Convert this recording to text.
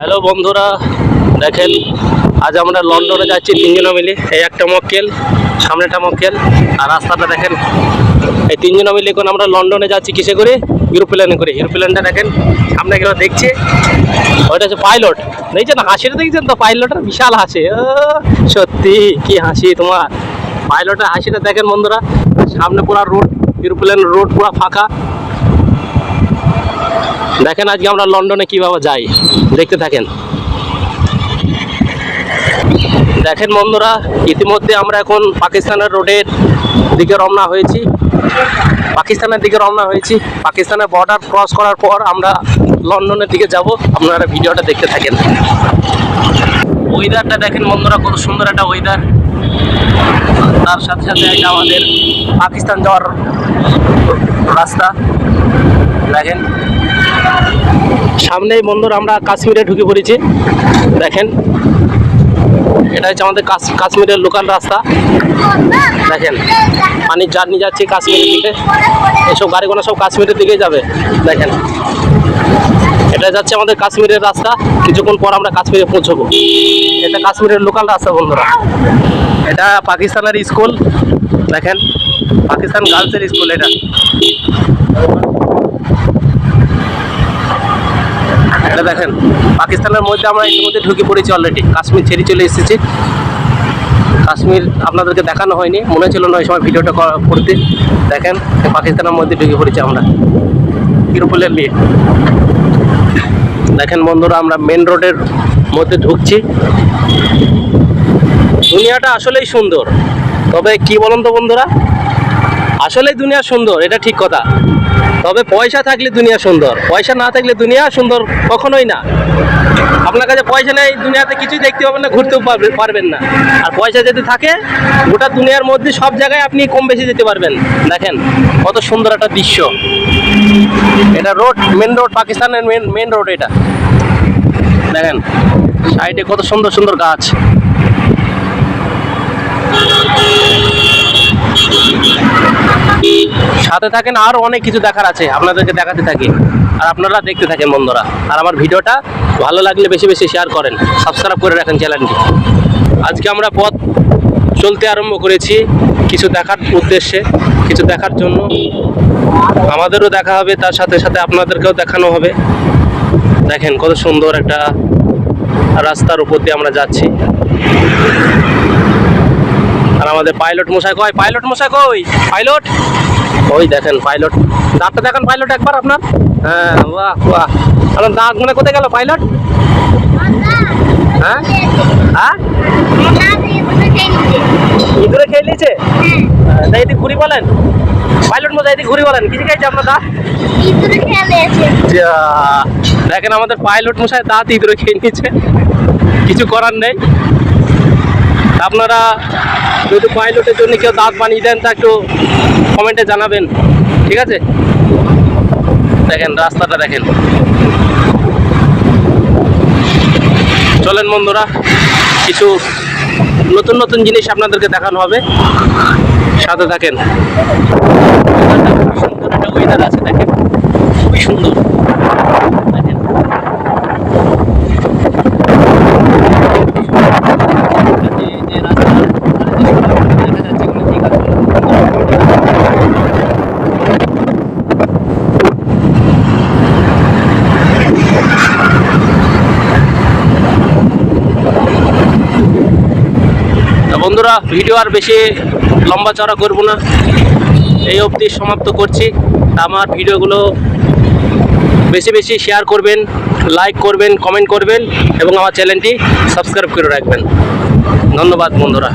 Hello বন্ধুরা, দেখেন, আজ আমরা লন্ডনে যাচ্ছি তিনজনে মিলে, এই একটা মক্কেল, সামনেটা মক্কেল, আর রাস্তাটা দেখেন, এই তিনজনে মিলে এখন আমরা লন্ডনে যাচ্ছি কিসে করে? এরোপ্লেনে করে, এরোপ্লেনটা দেখেন, সামনে গেলে দেখছি, ওইটা হচ্ছে পাইলট, দেখছেন হাসিটা দেখছেন তো, পাইলটের বিশাল হাসি সত্যি, কি হাসি তোমার, পাইলটের হাসিটা দেখেন বন্ধুরা, সামনে পুরো রোড এরোপ্লেন রোড পুরো ফাঁকা দেখেন আজকে আমরা লন্ডনে কীভাবে যাই। দেখতে থাকেন। দেখেন বন্ধুরা, ইতিমধ্যে আমরা এখন পাকিস্তানের রোডের দিকে রওনা হয়েছি। পাকিস্তানের দিকে রওনা হয়েছি। পাকিস্তানের বর্ডার ক্রস করার পর আমরা লন্ডনের দিকে যাব। আপনারা ভিডিওটা দেখতে থাকেন। ওয়েদারটা দেখেন বন্ধুরা কত সুন্দর একটা ওয়েদার তার সাথে সাথে আমাদের পাকিস্তান যাওয়ার রাস্তা। দেখেন সামনেই বন্ধুরা আমরা কাশ্মীরে ঢুকে পড়েছি। দেখেন, এটা হচ্ছে আমাদের কাশ- কাশ্মীরের লোকাল রাস্তা। দেখেন, পানির জার্নি যাচ্ছে কাশ্মীরের দিকে। এসব গাড়িগুলো সব কাশ্মীরের দিকেই যাবে। দেখেন, এটা যাচ্ছে আমাদের কাশ্মীরের রাস্তা। কিছুক্ষণ পর আমরা কাশ্মীরে পৌঁছবো। এটা কাশ্মীরের লোকাল রাস্তা, বন্ধুরা। এটা পাকিস্তানের স্কুল। দেখেন, পাকিস্তান গার্লসের স্কুল এটা। এটা দেখেন, পাকিস্তানের মধ্যে আমরা ইতিমধ্যে ঢুকে পড়েছি অলরেডি কাশ্মীর ছেড়ে চলে এসেছি। কাশ্মীর আপনাদেরকে দেখানো হয়নি। মনে ছিল না ওই সময় ভিডিওটা করা- করতে। দেখেন, পাকিস্তানের মধ্যে ঢুকে পড়েছি আমরা। তিরুপলের নিয়ে দেখেন বন্ধুরা, আমরা মেন রোডের মধ্যে ঢুকছি। দুনিয়াটা আসলেই সুন্দর। তবে কি বলুন তো বন্ধুরা? আসলেই দুনিয়া সুন্দর, এটা ঠিক কথা। তবে পয়সা থাকলে দুনিয়া সুন্দর। পয়সা না থাকলে দুনিয়া সুন্দর কখনোই না। আপনার কাছে পয়সা নেই, দুনিয়াতে কিছুই দেখতে পাবেন না, ঘুরতেও পারবে- পারবেন না। আর পয়সা যদি থাকে, গোটা দুনিয়ার মধ্যে সব জায়গায় আপনি কম বেশি যেতে পারবেন। দেখেন, কত সুন্দর একটা দৃশ্য। এটা রোড মেন রোড পাকিস্তানের মেন মেন রোড এটা। দেখেন, সাইডে কত সুন্দর সুন্দর গাছ। সাথে থাকেন, আর অনেক কিছু দেখার আছে, আপনাদেরকে দেখাতে থাকি। আর আপনারা দেখতে থাকেন, বন্ধুরা। আর আমার ভিডিওটা ভালো লাগলে বেশি বেশি শেয়ার করেন সাবস্ক্রাইব করে রাখেন চ্যানেলটি আজকে আমরা পথ চলতে আরম্ভ করেছি কিছু দেখার উদ্দেশ্যে, কিছু দেখার জন্য। আমাদেরও দেখা হবে, তার সাথে সাথে আপনাদেরকেও দেখানো হবে। দেখেন কত সুন্দর একটা রাস্তার উপর দিয়ে আমরা যাচ্ছি। আর আমাদের পাইলট মশাই কয় পাইলট মশাই কই? পাইলট ওই দেখেন পাইলট দাঁতটা দেখেন পাইলট একবার আপনার। হ্যাঁ বাহ বাহ। আপনার দাঁত মানে কোথায় গেল পাইলট হ্যাঁ? হ্যাঁ? ইঁদুরে খেয়ে নিয়েছে? তাই ঘুরি বলেন। পাইলট মশাই এদিকে ঘুরি বলেন কিছু খাইছে আপনার দাঁত? দেখেন আমাদের পাইলট মশাই দাঁত ইঁদুরে খেয়ে নিয়েছে। কিছু করার নেই। আপনারা যদি পাইলটের জন্য কেউ দাঁত বানিয়ে দেন, তা একটু কমেন্টে জানাবেন। ঠিক আছে? দেখেন, রাস্তাটা দেখেন। চলেন বন্ধুরা, কিছু নতুন নতুন জিনিস আপনাদেরকে দেখানো হবে। সাথে থাকেন। সুন্দর একটা ওয়েদার আছে, দেখেন। খুবই সুন্দর দেখেন যে যে রাস্তা দেখা যাচ্ছে এগুলো ঠিক আছে তা বন্ধুরা ভিডিও আর বেশি লম্বা চড়া করব না। এই অবধি সমাপ্ত করছি। আমার ভিডিওগুলো বেশি বেশি শেয়ার করবেন লাইক করবেন কমেন্ট করবেন এবং আমার চ্যানেলটি সাবস্ক্রাইব করে রাখবেন। ধন্যবাদ বন্ধুরা।